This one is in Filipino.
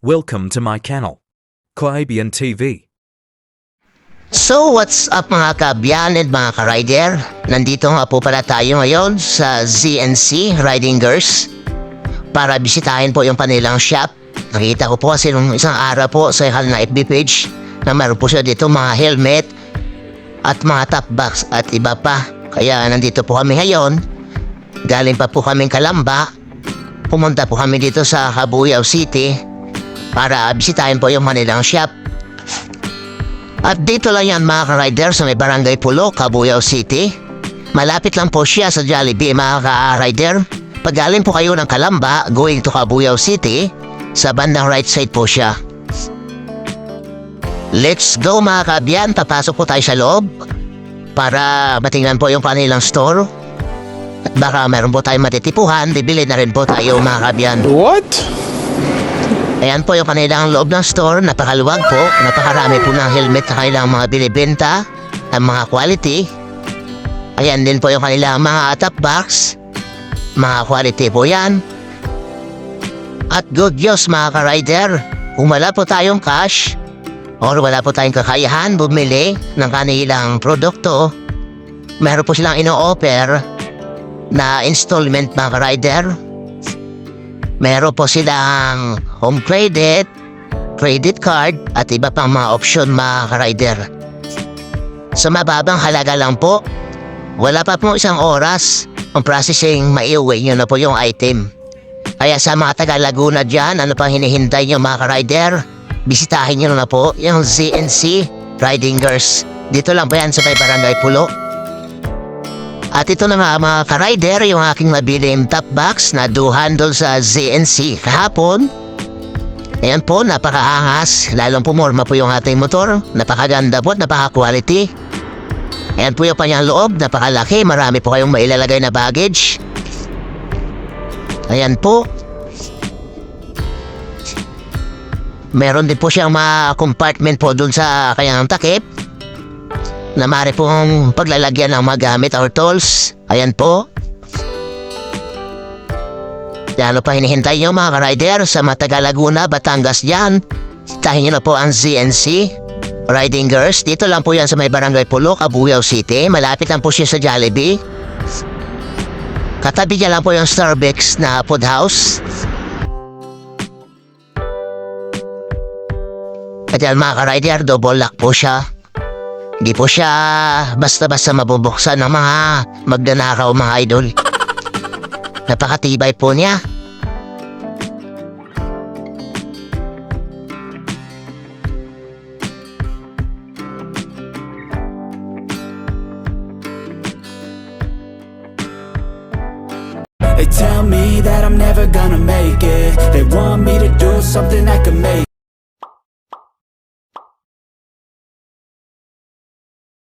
Welcome to my channel. Kaibian TV. So what's up mga kabyan and mga ka-rider? Nandito nga po pala tayo ngayon sa ZNC Riding Girls para bisitahin po yung kanilang shop. Nakita ko po kasi nung isang araw po sa kanal na FB page na meron po siya dito mga helmet at mga top box at iba pa. Kaya nandito po kami ngayon. Galing pa po kaming Kalamba. Pumunta po kami dito sa Cabuyao City para bisitahin po yung kanilang shop. At dito lang yan mga ka-rider sa may barangay Pulo, Cabuyao City. Malapit lang po siya sa Jollibee mga ka-rider. Pag galing po kayo ng Kalamba, going to Cabuyao City, sa bandang right side po siya. Let's go mga kabyan, papasok po tayo sa loob para matingnan po yung kanilang store. At baka meron po tayong matitipuhan, bibili na rin po tayo mga kabyan. What? Ayan po yung kanilang loob ng store. Napakaluwag po. Napakarami po ng helmet na kanilang mga binibenta. Ang mga quality. Ayan din po yung kanilang mga top box. Mga quality po yan. At good news mga ka-rider. Kung wala po tayong cash or wala po tayong kakayahan bumili ng kanilang produkto, meron po silang ino-offer na installment mga ka-rider. Meron po silang home credit, credit card, at iba pang mga option mga ka-rider. Sa mababang halaga lang po, wala pa po isang oras ang processing maiuwi nyo na po yung item. Kaya sa mga taga Laguna dyan, ano pang hinihintay nyo mga ka-rider? Bisitahin nyo na po yung ZNC Riding. Dito lang po yan sa barangay Pulo. At ito na nga mga ka-rider, yung aking nabiling top box na do handle sa ZNC kahapon. Ayan po, napakaangas. Lalong pumorma po yung ating motor. Napakaganda po, napaka-quality. Ayan po yung kanyang loob, napakalaki. Marami po kayong mailalagay na baggage. Ayan po. Meron din po siyang mga compartment po dun sa kanyang takip na maaari pong paglalagyan ng mga gamit or tools. Ayan po. Lalo pa hinihintay nyo mga ka-rider sa Matagal Laguna, Batangas dyan. Tahin nyo na po ang ZNC Riding Girls. Dito lang po yan sa may barangay Pulo, Cabuyao City. Malapit lang po siya sa Jollibee. Katabi niya lang po yung Starbucks na food house. At yan mga ka-rider, double lock po siya. Hindi po siya basta-basta mabubuksan ng mga magdanakaw mga idol. Napakatibay po niya. They tell me that I'm never gonna make it They want me to do something that could make